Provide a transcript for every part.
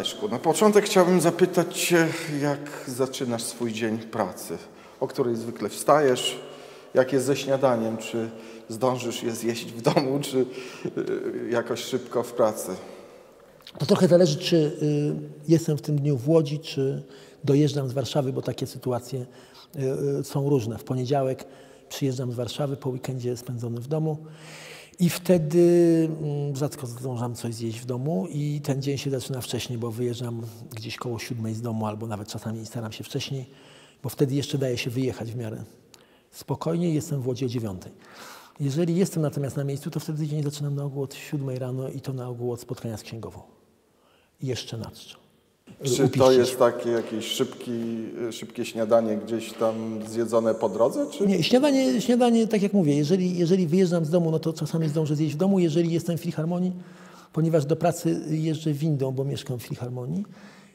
Leszku, na początek chciałbym zapytać Cię, jak zaczynasz swój dzień pracy? O której zwykle wstajesz? Jak jest ze śniadaniem? Czy zdążysz je zjeść w domu, czy y, jakoś szybko w pracy? To trochę zależy, czy y, jestem w tym dniu w Łodzi, czy dojeżdżam z Warszawy, bo takie sytuacje y, są różne. W poniedziałek przyjeżdżam z Warszawy, po weekendzie spędzony w domu i wtedy mm, rzadko zdążam coś zjeść w domu i ten dzień się zaczyna wcześniej, bo wyjeżdżam gdzieś koło siódmej z domu albo nawet czasami staram się wcześniej, bo wtedy jeszcze daje się wyjechać w miarę spokojnie. Jestem w Łodzi o dziewiątej. Jeżeli jestem natomiast na miejscu, to wtedy dzień zaczynam na ogół od siódmej rano i to na ogół od spotkania z księgową. I jeszcze nad Czy to jest takie jakieś szybki, szybkie śniadanie gdzieś tam zjedzone po drodze? Czy? Nie, śniadanie, śniadanie, tak jak mówię, jeżeli, jeżeli wyjeżdżam z domu, no to czasami zdążę zjeść w domu. Jeżeli jestem w filharmonii, ponieważ do pracy jeżdżę windą, bo mieszkam w filharmonii,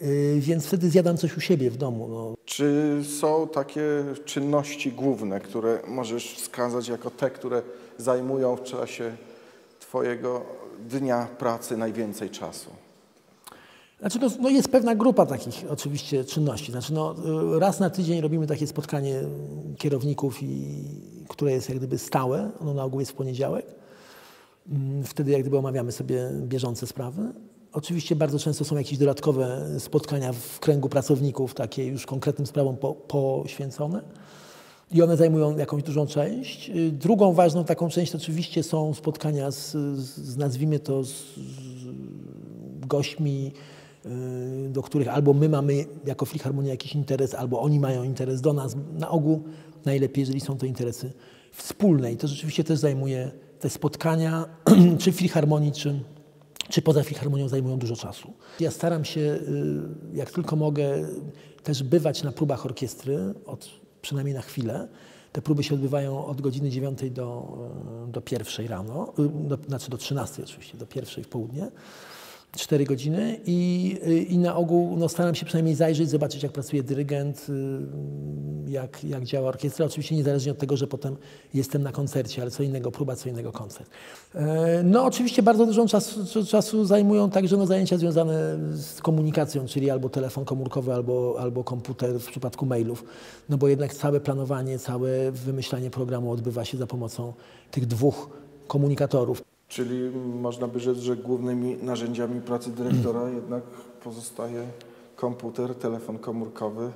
yy, więc wtedy zjadam coś u siebie w domu. No. Czy są takie czynności główne, które możesz wskazać jako te, które zajmują w czasie Twojego dnia pracy najwięcej czasu? Znaczy, no, no jest pewna grupa takich oczywiście czynności. Znaczy, no, y, raz na tydzień robimy takie spotkanie kierowników, i, które jest jak gdyby stałe. Ono na ogół jest w poniedziałek. Mm, Wtedy jak gdyby omawiamy sobie bieżące sprawy. Oczywiście bardzo często są jakieś dodatkowe spotkania w kręgu pracowników, takie już konkretnym sprawom po, poświęcone. I one zajmują jakąś dużą część. Y, Drugą ważną taką część oczywiście są spotkania z, z, nazwijmy to, z, gośćmi, do których albo my mamy jako Filharmonia jakiś interes, albo oni mają interes do nas. Na ogół najlepiej, jeżeli są to interesy wspólne. I to rzeczywiście też zajmuje te spotkania, czy w Filharmonii, czy, czy poza Filharmonią zajmują dużo czasu. Ja staram się, y, jak tylko mogę, też bywać na próbach orkiestry, od, przynajmniej na chwilę. Te próby się odbywają od godziny 9 do, y, do pierwszej rano, y, do, znaczy do 13 oczywiście, do pierwszej w południe. 4 godziny i, y, i na ogół no, staram się przynajmniej zajrzeć, zobaczyć jak pracuje dyrygent, y, jak, jak działa orkiestra. Oczywiście niezależnie od tego, że potem jestem na koncercie, ale co innego próba, co innego koncert. E, No oczywiście bardzo dużo czasu, czasu zajmują także no, zajęcia związane z komunikacją, czyli albo telefon komórkowy, albo, albo komputer w przypadku mailów. No bo jednak całe planowanie, całe wymyślanie programu odbywa się za pomocą tych dwóch komunikatorów. Czyli można by rzec, że głównymi narzędziami pracy dyrektora jednak pozostaje komputer, telefon komórkowy,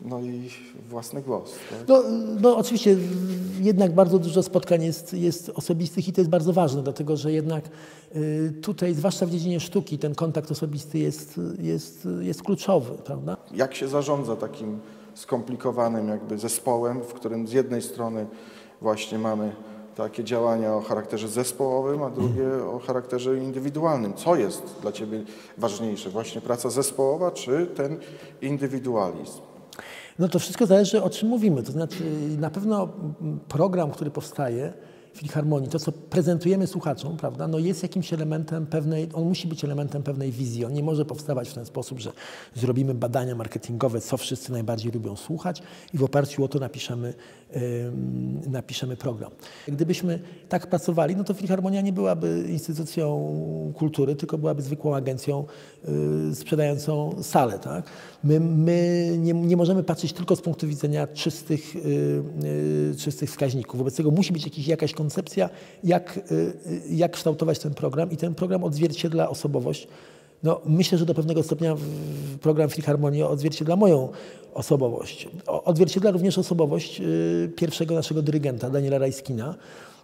no i własny głos. Tak? No, no oczywiście jednak bardzo dużo spotkań jest, jest osobistych i to jest bardzo ważne, dlatego że jednak y, tutaj, zwłaszcza w dziedzinie sztuki, ten kontakt osobisty jest, jest, jest kluczowy, prawda? Jak się zarządza takim skomplikowanym jakby zespołem, w którym z jednej strony właśnie mamy takie działania o charakterze zespołowym, a drugie o charakterze indywidualnym. Co jest dla Ciebie ważniejsze? Właśnie praca zespołowa czy ten indywidualizm? No to wszystko zależy o czym mówimy. To znaczy na pewno program, który powstaje Filharmonii, to co prezentujemy słuchaczom, prawda, no jest jakimś elementem pewnej, on musi być elementem pewnej wizji. On nie może powstawać w ten sposób, że zrobimy badania marketingowe, co wszyscy najbardziej lubią słuchać i w oparciu o to napiszemy, ym, napiszemy program. Gdybyśmy tak pracowali, no to Filharmonia nie byłaby instytucją kultury, tylko byłaby zwykłą agencją y, sprzedającą salę. Tak? My, my nie, nie możemy patrzeć tylko z punktu widzenia czystych, y, y, czystych wskaźników. Wobec tego musi być jakiś, jakaś koncepcja, jak, y, y, jak kształtować ten program i ten program odzwierciedla osobowość. No, myślę, że do pewnego stopnia program Filharmonii odzwierciedla moją osobowość. Odzwierciedla również osobowość y, pierwszego naszego dyrygenta, Daniela Rajskina,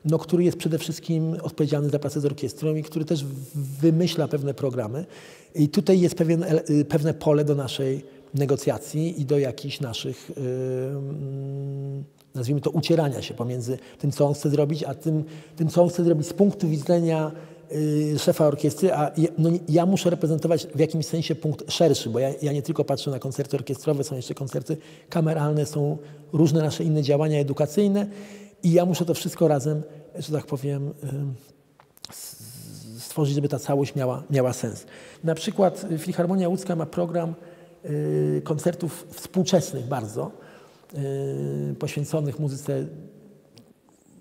no, który jest przede wszystkim odpowiedzialny za pracę z orkiestrą i który też wymyśla pewne programy. I tutaj jest pewien, pewne pole do naszej negocjacji i do jakichś naszych, y, mm, nazwijmy to, ucierania się pomiędzy tym, co on chce zrobić, a tym, tym co on chce zrobić z punktu widzenia y, szefa orkiestry, a no, ja muszę reprezentować w jakimś sensie punkt szerszy, bo ja, ja nie tylko patrzę na koncerty orkiestrowe, są jeszcze koncerty kameralne, są różne nasze inne działania edukacyjne i ja muszę to wszystko razem, że tak powiem, y, stworzyć, żeby ta całość miała, miała sens. Na przykład Filharmonia Łódzka ma program y, koncertów współczesnych bardzo, poświęconych muzyce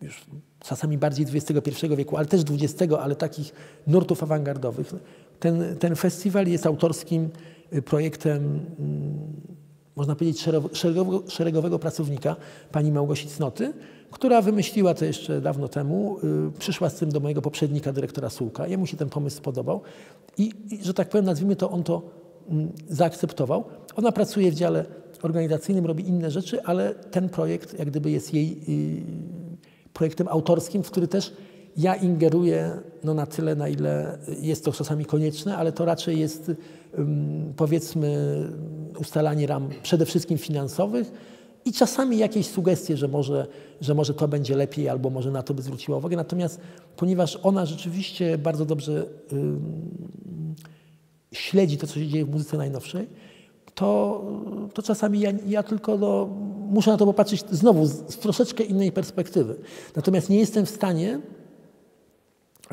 już czasami bardziej XXI wieku, ale też XX, ale takich nurtów awangardowych. ten, ten festiwal jest autorskim y, projektem, mm, można powiedzieć, szeregowego, szeregowego pracownika, pani Małgosi Cnoty, która wymyśliła to jeszcze dawno temu, y, przyszła z tym do mojego poprzednika, dyrektora Sułka. Jemu się ten pomysł spodobał i, i że tak powiem, nazwijmy to, on to mm, zaakceptował. Ona pracuje w dziale organizacyjnym, robi inne rzeczy, ale ten projekt jak gdyby jest jej y, projektem autorskim, w który też ja ingeruję no, na tyle, na ile jest to czasami konieczne, ale to raczej jest powiedzmy ustalanie ram przede wszystkim finansowych i czasami jakieś sugestie, że może, że może to będzie lepiej albo może na to by zwróciła uwagę. Natomiast ponieważ ona rzeczywiście bardzo dobrze śledzi to, co się dzieje w muzyce najnowszej, to, to czasami ja, ja tylko no, muszę na to popatrzeć znowu z, z troszeczkę innej perspektywy. Natomiast nie jestem w stanie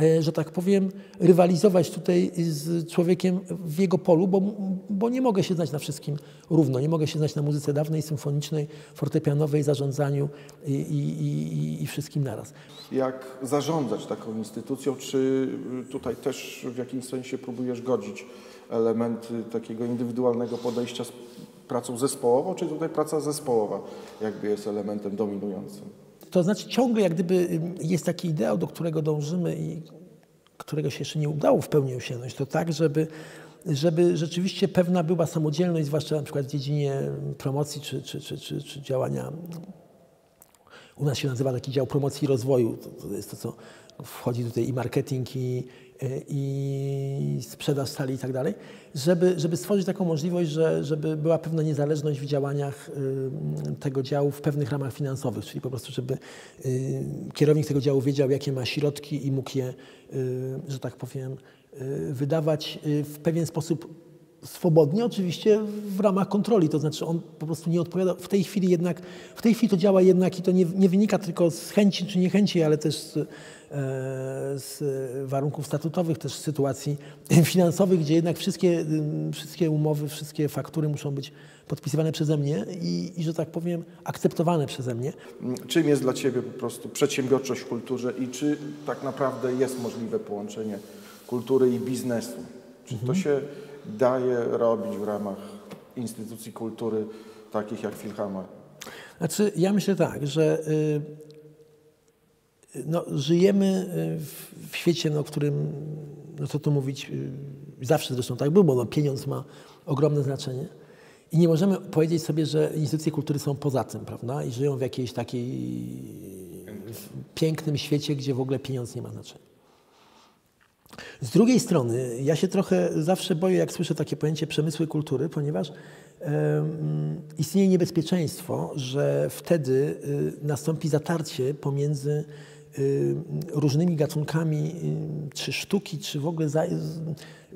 E, że tak powiem, rywalizować tutaj z człowiekiem w jego polu, bo, bo nie mogę się znać na wszystkim równo. Nie mogę się znać na muzyce dawnej, symfonicznej, fortepianowej, zarządzaniu i, i, i, i wszystkim naraz. Jak zarządzać taką instytucją? Czy tutaj też w jakimś sensie próbujesz godzić elementy takiego indywidualnego podejścia z pracą zespołową, czy tutaj praca zespołowa jakby jest elementem dominującym? To znaczy ciągle jak gdyby jest taki ideał, do którego dążymy i którego się jeszcze nie udało w pełni osiągnąć, to tak, żeby, żeby rzeczywiście pewna była samodzielność, zwłaszcza na przykład w dziedzinie promocji czy, czy, czy, czy, czy działania u nas się nazywa taki dział promocji i rozwoju. To, to jest to, co wchodzi tutaj i marketing, i, i sprzedaż stali i tak dalej, żeby, żeby stworzyć taką możliwość, że, żeby była pewna niezależność w działaniach y, tego działu w pewnych ramach finansowych, czyli po prostu, żeby y, kierownik tego działu wiedział, jakie ma środki i mógł je, y, że tak powiem, wydawać w pewien sposób swobodnie, oczywiście w ramach kontroli, to znaczy on po prostu nie odpowiada. W tej chwili jednak, w tej chwili to działa jednak i to nie, nie wynika tylko z chęci czy niechęci, ale też z, z warunków statutowych, też z sytuacji finansowych, gdzie jednak wszystkie, wszystkie umowy, wszystkie faktury muszą być podpisywane przeze mnie i, i, że tak powiem, akceptowane przeze mnie. Czym jest dla Ciebie po prostu przedsiębiorczość w kulturze i czy tak naprawdę jest możliwe połączenie kultury i biznesu? Czy to mhm. się daje robić w ramach instytucji kultury takich jak Filharmonia? Znaczy, ja myślę tak, że y, no, żyjemy y, w świecie, no, w którym, no co tu mówić, y, zawsze zresztą tak było, no, pieniądz ma ogromne znaczenie. I nie możemy powiedzieć sobie, że instytucje kultury są poza tym, prawda? I żyją w jakiejś takiej pięknym świecie, gdzie w ogóle pieniądz nie ma znaczenia. Z drugiej strony, ja się trochę zawsze boję, jak słyszę takie pojęcie przemysły kultury, ponieważ istnieje niebezpieczeństwo, że wtedy y, nastąpi zatarcie pomiędzy różnymi gatunkami y, czy sztuki, czy w ogóle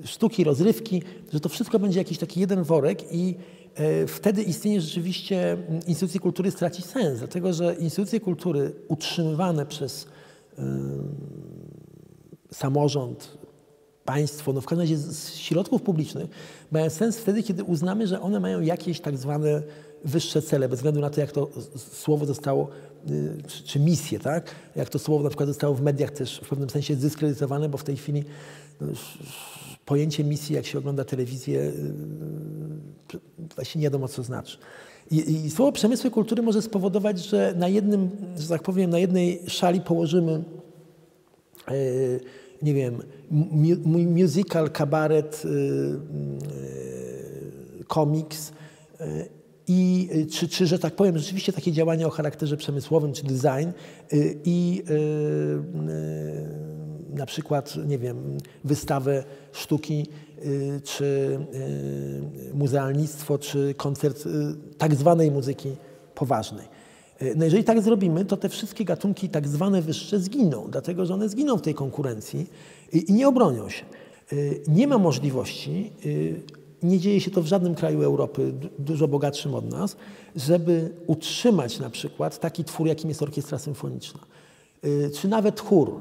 sztuki, rozrywki, że to wszystko będzie jakiś taki jeden worek i e, wtedy istnienie rzeczywiście instytucji kultury straci sens, dlatego że instytucje kultury utrzymywane przez samorząd, państwo, no w każdym razie z środków publicznych, mają sens wtedy, kiedy uznamy, że one mają jakieś tak zwane wyższe cele, bez względu na to, jak to słowo zostało, y, czy, czy misję, tak? Jak to słowo na przykład zostało w mediach też w pewnym sensie zdyskredytowane, bo w tej chwili no, pojęcie misji, jak się ogląda telewizję, y, właśnie nie wiadomo, co znaczy. I, I, słowo przemysły kultury może spowodować, że na jednym, że tak powiem, na jednej szali położymy yy, nie wiem, mój musical, kabaret, y, y, komiks y, i czy, czy, że tak powiem, rzeczywiście takie działania o charakterze przemysłowym czy design i na przykład, nie wiem, wystawę sztuki, czy muzealnictwo, czy koncert tak zwanej muzyki poważnej. No jeżeli tak zrobimy, to te wszystkie gatunki tak zwane wyższe zginą, dlatego że one zginą w tej konkurencji i, nie obronią się. Y, nie ma możliwości, y, nie dzieje się to w żadnym kraju Europy dużo bogatszym od nas, żeby utrzymać na przykład taki twór, jakim jest orkiestra symfoniczna, y, czy nawet chór,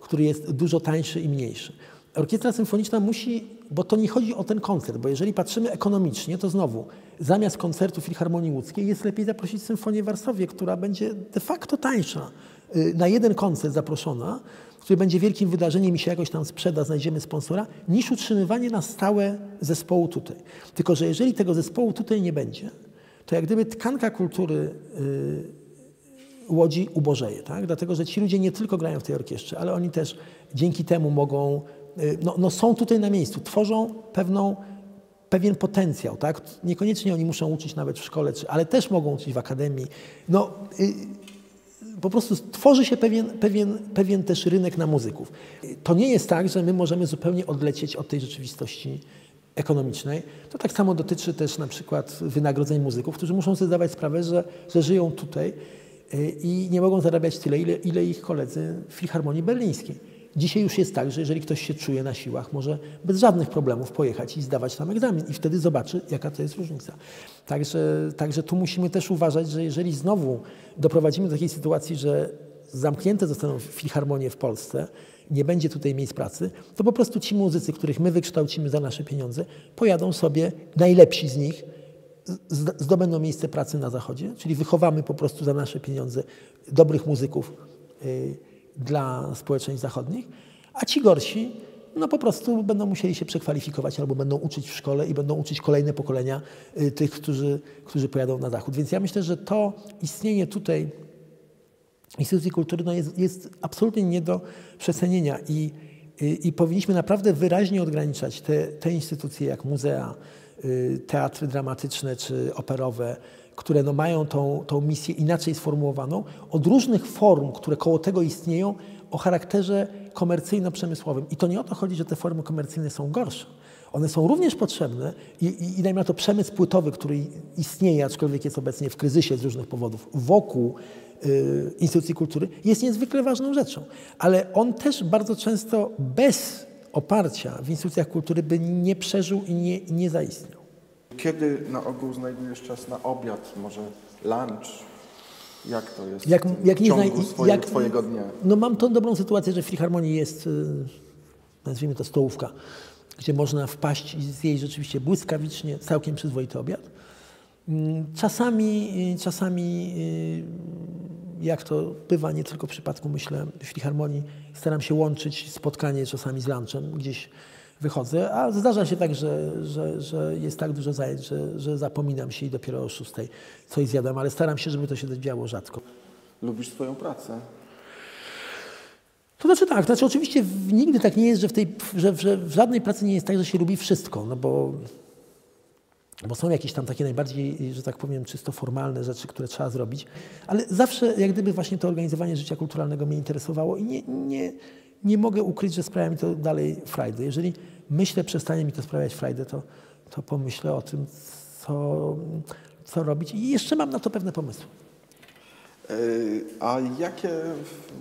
który jest dużo tańszy i mniejszy. Orkiestra symfoniczna musi, bo to nie chodzi o ten koncert, bo jeżeli patrzymy ekonomicznie, to znowu zamiast koncertu Filharmonii Łódzkiej jest lepiej zaprosić Symfonię Warszawie, która będzie de facto tańsza. Y, na jeden koncert zaproszona który będzie wielkim wydarzeniem i się jakoś tam sprzeda, znajdziemy sponsora, niż utrzymywanie na stałe zespołu tutaj. Tylko, że jeżeli tego zespołu tutaj nie będzie, to jak gdyby tkanka kultury yy, Łodzi ubożeje, tak? dlatego że ci ludzie nie tylko grają w tej orkiestrze, ale oni też dzięki temu mogą, yy, no, no są tutaj na miejscu, tworzą pewną pewien potencjał, tak? Niekoniecznie oni muszą uczyć nawet w szkole, czy, ale też mogą uczyć w akademii. No, y, po prostu tworzy się pewien, pewien, pewien też rynek na muzyków. To nie jest tak, że my możemy zupełnie odlecieć od tej rzeczywistości ekonomicznej. To tak samo dotyczy też na przykład wynagrodzeń muzyków, którzy muszą sobie zdawać sprawę, że, że żyją tutaj y, i nie mogą zarabiać tyle, ile, ile ich koledzy w Filharmonii Berlińskiej. Dzisiaj już jest tak, że jeżeli ktoś się czuje na siłach, może bez żadnych problemów pojechać i zdawać tam egzamin i wtedy zobaczy, jaka to jest różnica. Także, także tu musimy też uważać, że jeżeli znowu doprowadzimy do takiej sytuacji, że zamknięte zostaną filharmonie w Polsce, nie będzie tutaj miejsc pracy, to po prostu ci muzycy, których my wykształcimy za nasze pieniądze, pojadą sobie, najlepsi z nich, zdobędą miejsce pracy na Zachodzie, czyli wychowamy po prostu za nasze pieniądze dobrych muzyków. Dla społeczeństw zachodnich, a ci gorsi no po prostu będą musieli się przekwalifikować albo będą uczyć w szkole i będą uczyć kolejne pokolenia y, tych, którzy, którzy pojadą na zachód. Więc ja myślę, że to istnienie tutaj instytucji kultury no jest, jest absolutnie nie do przecenienia i, i, y, i powinniśmy naprawdę wyraźnie odgraniczać te, te instytucje jak muzea, y, teatry dramatyczne czy operowe, które no mają tą, tą misję inaczej sformułowaną, od różnych form, które koło tego istnieją, o charakterze komercyjno-przemysłowym. I to nie o to chodzi, że te formy komercyjne są gorsze. One są również potrzebne i, i, i dajmy na to przemysł płytowy, który istnieje, aczkolwiek jest obecnie w kryzysie z różnych powodów, wokół y, instytucji kultury, jest niezwykle ważną rzeczą. Ale on też bardzo często bez oparcia w instytucjach kultury by nie przeżył i nie, nie zaistniał. Kiedy na ogół znajdujesz czas na obiad, może lunch? Jak to jest jak, jak w nie ciągu swoje, jak, Twojego dnia? No mam tą dobrą sytuację, że w Filharmonii jest, y, nazwijmy to stołówka, gdzie można wpaść i zjeść rzeczywiście błyskawicznie całkiem przyzwoity obiad. Mm, czasami, y, czasami y, jak to bywa nie tylko w przypadku, myślę, w Filharmonii, staram się łączyć spotkanie czasami z lunchem gdzieś wychodzę, a zdarza się tak, że, że, że jest tak dużo zajęć, że, że zapominam się i dopiero o szóstej coś zjadam, ale staram się, żeby to się działo rzadko. Lubisz swoją pracę? To znaczy tak, znaczy oczywiście nigdy tak nie jest, że w, tej, że, że w żadnej pracy nie jest tak, że się lubi wszystko, no bo, bo są jakieś tam takie najbardziej, że tak powiem, czysto formalne rzeczy, które trzeba zrobić, ale zawsze jak gdyby właśnie to organizowanie życia kulturalnego mnie interesowało i nie, nie, nie mogę ukryć, że sprawia mi to dalej frajdę. Jeżeli myślę, przestanie mi to sprawiać frajdę, to, to pomyślę o tym, co, co robić i jeszcze mam na to pewne pomysły. E, a jakie w,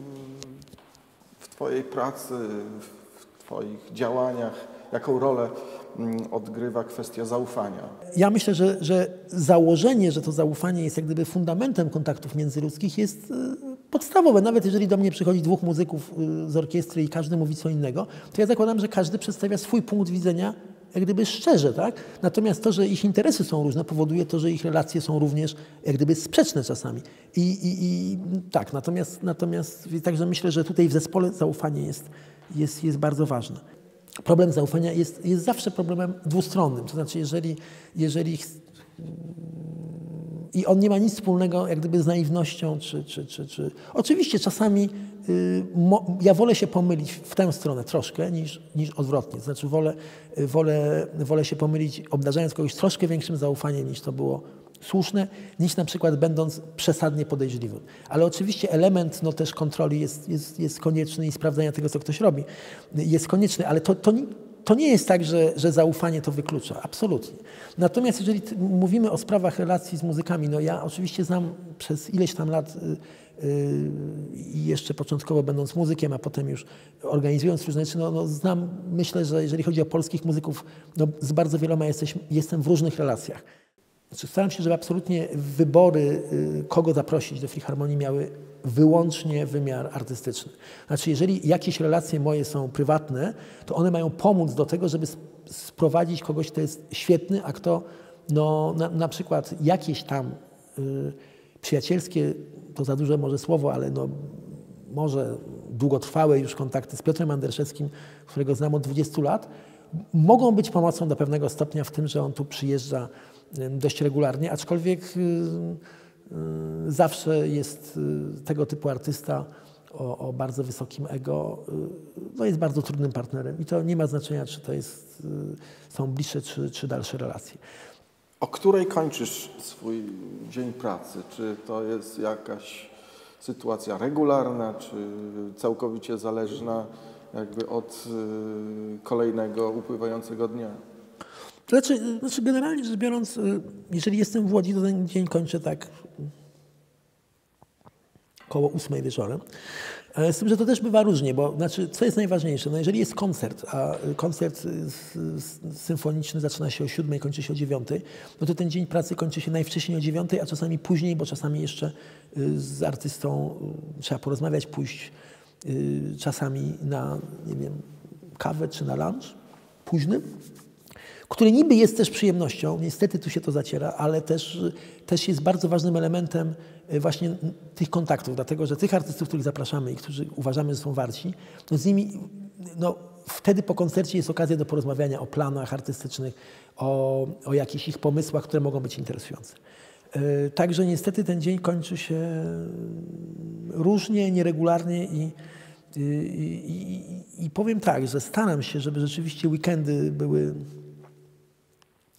w Twojej pracy, w Twoich działaniach, jaką rolę mm, odgrywa kwestia zaufania? Ja myślę, że, że założenie, że to zaufanie jest jak gdyby fundamentem kontaktów międzyludzkich jest e, podstawowe. Nawet jeżeli do mnie przychodzi dwóch muzyków y, z orkiestry i każdy mówi co innego, to ja zakładam, że każdy przedstawia swój punkt widzenia jak gdyby szczerze, tak? Natomiast to, że ich interesy są różne, powoduje to, że ich relacje są również jak gdyby sprzeczne czasami. I, i, i tak, natomiast, natomiast także myślę, że tutaj w zespole zaufanie jest, jest, jest bardzo ważne. Problem zaufania jest, jest zawsze problemem dwustronnym. To znaczy, jeżeli, jeżeli i on nie ma nic wspólnego jak gdyby z naiwnością, czy, czy, czy, czy... Oczywiście czasami y, mo, ja wolę się pomylić w tę stronę troszkę niż, niż odwrotnie. Znaczy wolę, wolę, wolę się pomylić obdarzając kogoś troszkę większym zaufaniem niż to było słuszne, niż na przykład będąc przesadnie podejrzliwym. Ale oczywiście element no, też kontroli jest, jest, jest konieczny i sprawdzania tego, co ktoś robi jest konieczny, ale to, to, to nie jest tak, że, że zaufanie to wyklucza. Absolutnie. Natomiast jeżeli mówimy o sprawach relacji z muzykami, no ja oczywiście znam przez ileś tam lat y, y, i jeszcze początkowo będąc muzykiem, a potem już organizując różne rzeczy, no, no znam, myślę, że jeżeli chodzi o polskich muzyków, no z bardzo wieloma jesteś, jestem w różnych relacjach. Znaczy, staram się, żeby absolutnie wybory, y, kogo zaprosić do Filharmonii miały wyłącznie wymiar artystyczny. Znaczy, jeżeli jakieś relacje moje są prywatne, to one mają pomóc do tego, żeby sprowadzić kogoś, kto jest świetny, a kto no, na, na przykład jakieś tam y, przyjacielskie, to za duże może słowo, ale no, może długotrwałe już kontakty z Piotrem Anderszewskim, którego znam od 20 lat, mogą być pomocą do pewnego stopnia w tym, że on tu przyjeżdża dość regularnie, aczkolwiek zawsze jest tego typu artysta o, o, bardzo wysokim ego, no jest bardzo trudnym partnerem i to nie ma znaczenia, czy to jest, są bliższe, czy, czy dalsze relacje. O której kończysz swój dzień pracy? Czy to jest jakaś sytuacja regularna, czy całkowicie zależna jakby od y, kolejnego upływającego dnia? Znaczy, znaczy generalnie rzecz biorąc, y, jeżeli jestem w Łodzi, to ten dzień kończę tak koło ósmej wieczorem. E, z tym, że to też bywa różnie, bo znaczy, co jest najważniejsze? No jeżeli jest koncert, a koncert symfoniczny zaczyna się o siódmej, kończy się o dziewiątej, no to ten dzień pracy kończy się najwcześniej o dziewiątej, a czasami później, bo czasami jeszcze y, z artystą y, trzeba porozmawiać, pójść y, czasami na, nie wiem, kawę czy na lunch późnym który niby jest też przyjemnością, niestety tu się to zaciera, ale też, też jest bardzo ważnym elementem e, właśnie tych kontaktów, dlatego że tych artystów, których zapraszamy i którzy uważamy, że są warci, no z nimi no, wtedy po koncercie jest okazja do porozmawiania o planach artystycznych, o, o jakichś ich pomysłach, które mogą być interesujące. E, także niestety ten dzień kończy się różnie, nieregularnie i, i, i, i powiem tak, że staram się, żeby rzeczywiście weekendy były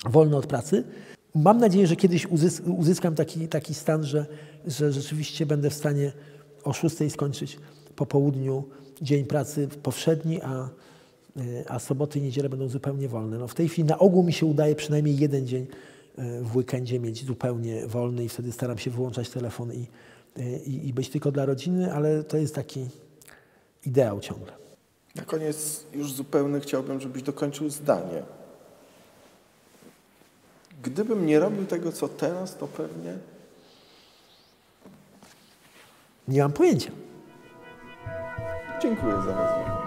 wolny od pracy. Mam nadzieję, że kiedyś uzyskam taki, taki stan, że, że rzeczywiście będę w stanie o 6 skończyć po południu dzień pracy powszedni, a, a soboty i niedziele będą zupełnie wolne. No w tej chwili na ogół mi się udaje przynajmniej jeden dzień e, w weekendzie mieć zupełnie wolny i wtedy staram się wyłączać telefon i, i, i być tylko dla rodziny, ale to jest taki ideał ciągle. Na koniec już zupełny chciałbym, żebyś dokończył zdanie. Gdybym nie robił tego, co teraz, to pewnie. Nie mam pojęcia. Dziękuję za rozmowę.